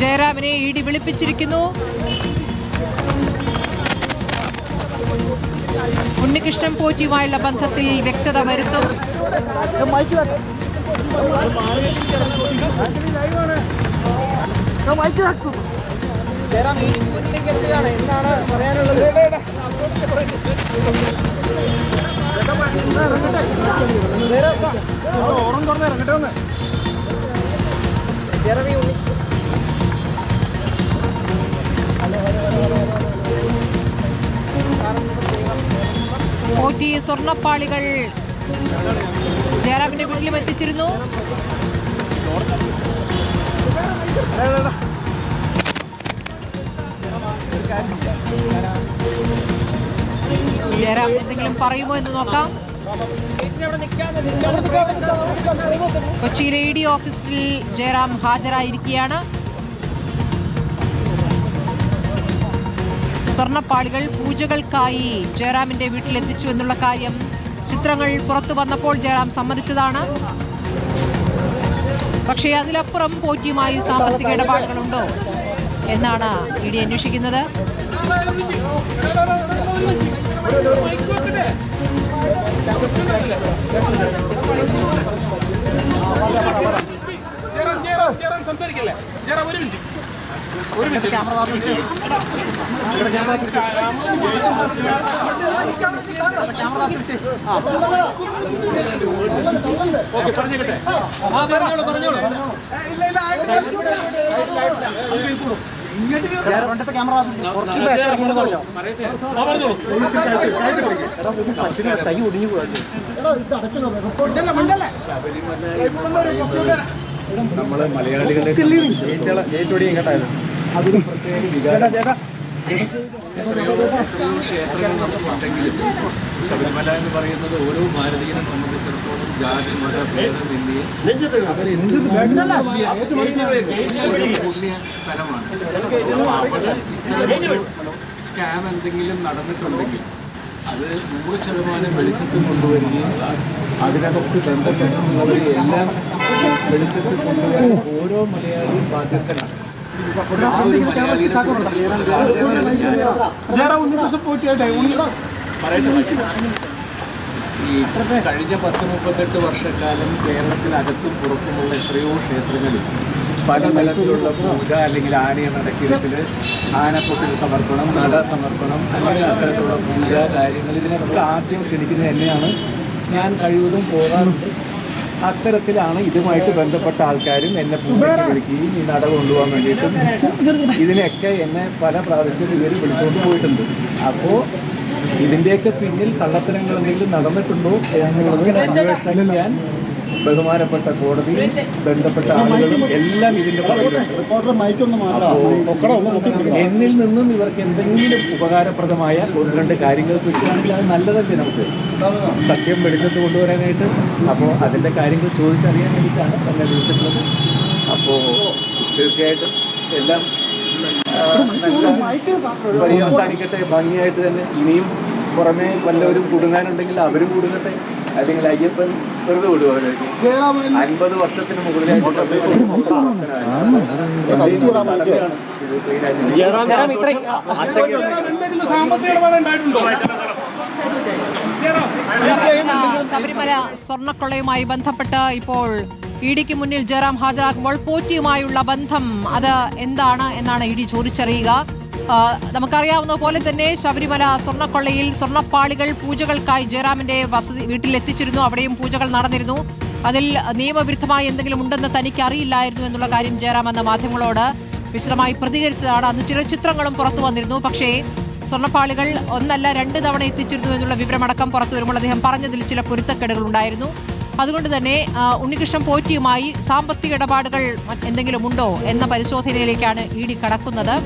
ജയറാമിനെ E D വിളിപ്പിച്ചിരിക്കുന്നു. ഉണ്ണികൃഷ്ണൻ പോറ്റിയുമായുള്ള ബന്ധത്തിൽ വ്യക്തത വരുത്തും. പറയാനുള്ളത് പോറ്റി സ്വർണപ്പാളികൾ. ജയറാമിന്റെ വീട്ടിലും എത്തിച്ചിരുന്നു. ജയറാം എന്തെങ്കിലും പറയുമോ എന്ന് നോക്കാം. കൊച്ചി റേഡിയോ ഓഫീസിൽ ജയറാം ഹാജരായിരിക്കുകയാണ്. സ്വർണപ്പാളികൾ പൂജകൾക്കായി ജയറാമിന്റെ വീട്ടിലെത്തിച്ചു എന്നുള്ള കാര്യം ചിത്രങ്ങൾ പുറത്തു വന്നപ്പോൾ ജയറാം സമ്മതിച്ചതാണ്. പക്ഷേ അതിലപ്പുറം പോറ്റിയുമായി സാമ്പത്തിക ഇടപാടുകളുണ്ടോ എന്നാണ് ഇ ഡി അന്വേഷിക്കുന്നത്. സംസാരിക്കല്ലേ? ഒരു മിനിറ്റ്. ഒരു മിനിറ്റ് ഓക്കെ പറഞ്ഞേക്കട്ടെ ആ പറഞ്ഞോളൂ പറഞ്ഞോളൂ ആ പറഞ്ഞോളൂ നമ്മൾ മലയാളികളുടെ ഏറ്റവും കേട്ടായിരുന്നു അതൊരു പ്രത്യേക വികാരം. എത്രയോ എത്രയോ ക്ഷേത്രങ്ങൾ നമുക്കുണ്ടെങ്കിലും ശബരിമല എന്ന് പറയുന്നത് ഓരോ ഭാരതീയനെ സംബന്ധിച്ചിടത്തോളം ജാതി മത ഭേദമന്യേ പുണ്യ സ്ഥലമാണ്. അവിടെ സ്കാം എന്തെങ്കിലും നടന്നിട്ടുണ്ടെങ്കിൽ അത് നൂറ് ശതമാനം വെളിച്ചത്തിൽ കൊണ്ടുവരികയും അതിനകത്ത് ബന്ധപ്പെട്ടുള്ളവരെ എല്ലാം വെളിച്ചത്തിൽ കൊണ്ടുവരാൻ ഓരോ മലയാളിയും ബാധ്യസ്ഥനാണ് ഈ കഴിഞ്ഞ പത്ത് മുപ്പത്തെട്ട് വർഷക്കാലം കേരളത്തിനകത്തും പുറത്തുമുള്ള എത്രയോ ക്ഷേത്രങ്ങളിൽ പല തലത്തിലുള്ള പൂജ അല്ലെങ്കിൽ ആനയെ നടക്കിടത്തിൽ ആനപ്പൊട്ടിൽ സമർപ്പണം നട സമർപ്പണം അല്ലെങ്കിൽ അത്തരത്തിലുള്ള പൂജ കാര്യങ്ങൾ ഇതിനൊക്കെ ആദ്യം ക്ഷണിക്കുന്നത് എന്നെയാണ് ഞാൻ കഴിവതും പോകാറുണ്ട്. അത്തരത്തിലാണ് ഇതുമായിട്ട് ബന്ധപ്പെട്ട ആൾക്കാരും എന്നെ വിളിക്കുകയും ഈ നട കൊണ്ടുപോകാൻ വേണ്ടിയിട്ടും ഇതിനെയൊക്കെ എന്നെ പല പ്രാവശ്യം ഇവർ വിളിച്ചുകൊണ്ട് പോയിട്ടുണ്ട്. അപ്പോൾ ഇതിന്റെയൊക്കെ പിന്നിൽ കള്ളത്തരങ്ങൾ എന്തെങ്കിലും നടന്നിട്ടുണ്ടോ എന്നുള്ളത് അന്വേഷിക്കാൻ ബഹുമാനപ്പെട്ട കോടതി ബന്ധപ്പെട്ട ആളുകളും എല്ലാം ഇതിന്റെ എന്നിൽ നിന്നും ഇവർക്ക് എന്തെങ്കിലും ഉപകാരപ്രദമായ ഒന്ന് രണ്ട് കാര്യങ്ങൾ കിട്ടുകയാണെങ്കിൽ അത് നല്ലതല്ലേ നമുക്ക്? സത്യം വെളിച്ചത്ത് കൊണ്ടുവരാനായിട്ട്. അപ്പോൾ അതിന്റെ കാര്യങ്ങൾ ചോദിച്ചറിയാൻ വേണ്ടിയിട്ടാണ് എന്നെ വിളിച്ചിട്ടുള്ളത് അപ്പോൾ തീർച്ചയായിട്ടും എല്ലാം അവസാനിക്കട്ടെ ഭംഗിയായിട്ട് തന്നെ ഇനിയും പുറമേ വല്ലവരും കുടുങ്ങാനുണ്ടെങ്കിൽ അവരും കുടുങ്ങട്ടെ. അല്ലെങ്കിൽ അയ്യപ്പൻ വെറുതെ വിടും അവരൊക്കെ ജയറാം അൻപത് വർഷത്തിന് മുകളിലായിട്ട് സാമ്പത്തിക ഇടപാട് ഉണ്ടായിട്ടുണ്ടോ? ശബരിമല സ്വർണക്കൊള്ളയുമായി ബന്ധപ്പെട്ട് ഇപ്പോൾ ഇ ഡിക്ക് മുന്നിൽ ജയറാം ഹാജരാക്കുമ്പോൾ പോറ്റിയുമായുള്ള ബന്ധം അത് എന്താണ് എന്നാണ് ഇ ഡി ചോദിച്ചറിയുക. നമുക്കറിയാവുന്ന പോലെ തന്നെ ശബരിമല സ്വർണക്കൊള്ളയിൽ സ്വർണപ്പാളികൾ പൂജകൾക്കായി ജയറാമിന്റെ വസതി വീട്ടിലെത്തിച്ചിരുന്നു. അവിടെയും പൂജകൾ നടന്നിരുന്നു. അതിൽ നിയമവിരുദ്ധമായി എന്തെങ്കിലും ഉണ്ടെന്ന് തനിക്ക് അറിയില്ലായിരുന്നു എന്നുള്ള കാര്യം ജയറാം എന്ന മാധ്യമങ്ങളോട് വിശദമായി പ്രതികരിച്ചതാണ്. അന്ന് ചില ചിത്രങ്ങളും പുറത്തു വന്നിരുന്നു. പക്ഷേ സ്വർണപ്പാളികൾ ഒന്നല്ല രണ്ട് തവണ എത്തിച്ചിരുന്നു എന്നുള്ള വിവരമടക്കം പുറത്തു വരുമ്പോൾ അദ്ദേഹം പറഞ്ഞതിൽ ചില പൊരുത്തക്കേടുകൾ ഉണ്ടായിരുന്നു. അതുകൊണ്ട് തന്നെ ഉണ്ണികൃഷ്ണൻ പോറ്റിയുമായി സാമ്പത്തിക ഇടപാടുകൾ എന്തെങ്കിലും ഉണ്ടോ എന്ന പരിശോധനയിലേക്കാണ് ഇ ഡി കടക്കുന്നത്.